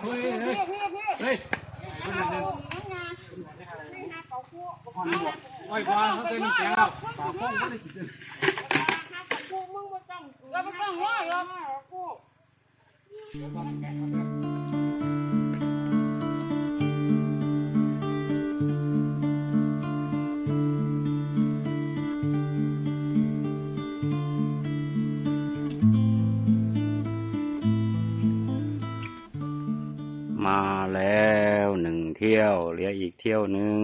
เฮ้ยเฮ้ยเฮ้ยเอาเอางานนี่นะเขาคู่ไอ้กวางเขาเต้นแกงแล้วปากพ้องไม่ได้กินเขาคู่มึงไม่ต้องเราไม่ต้องง้อหรอก มาแล้วหนึ่งเที่ยวเหลืออีกเที่ยวหนึ่ง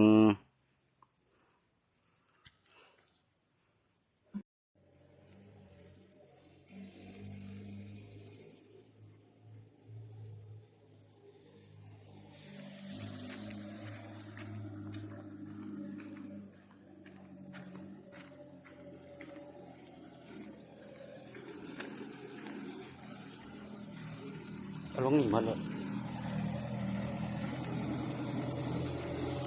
ลงนี่หมาเลยนี่เขา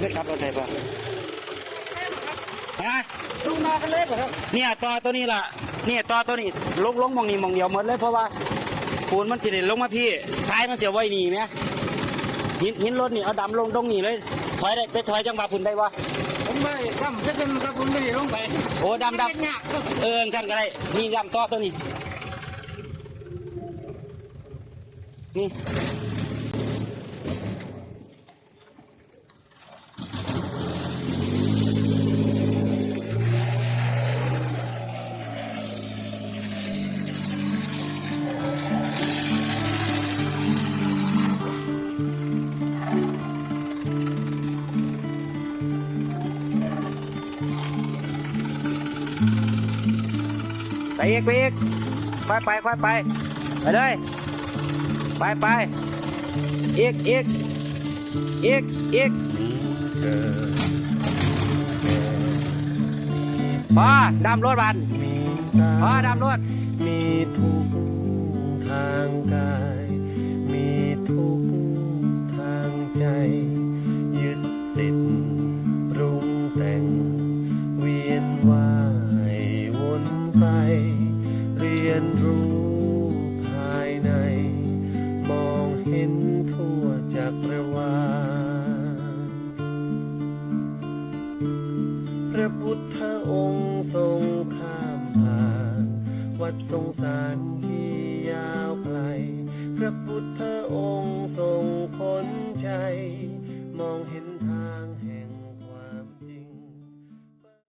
ได้ขับรถไทยปะฮะลุงนากันเล็กเหรอครับเนี่ยต่อตัวนี้ล่ะเนี่ยต่อตัวนี้ลงลงหมองนี้หมองเดียวหมดเลยเพราะว่าปูนมันสิเด็ลงมาพี่ซ้ายมันเสียไว้นี่ไหมหินหินรถนี่เอาดำลงตรงนี้เลยถอยได้ไปถอยจังหวะพุ่นได้ปะผมไม่ทำจะเป็นครับผมไม่ได้ลงไปโอ้ดำดเป็นหยาบครับำเออสั่นก็ได้นี่ดำต่อตัวนี้ นี่ไปอีกไปอีกค่อย ไปค่อยไปไปเลยไปไปอีกอีกอีกอีกพอดำรถบันพอดำรถมีทุกทางกาย มีทุก พระพุทธองค์ทรงข้ามผ่าน วัดสงสารที่ยาวไกล พระพุทธองค์ทรง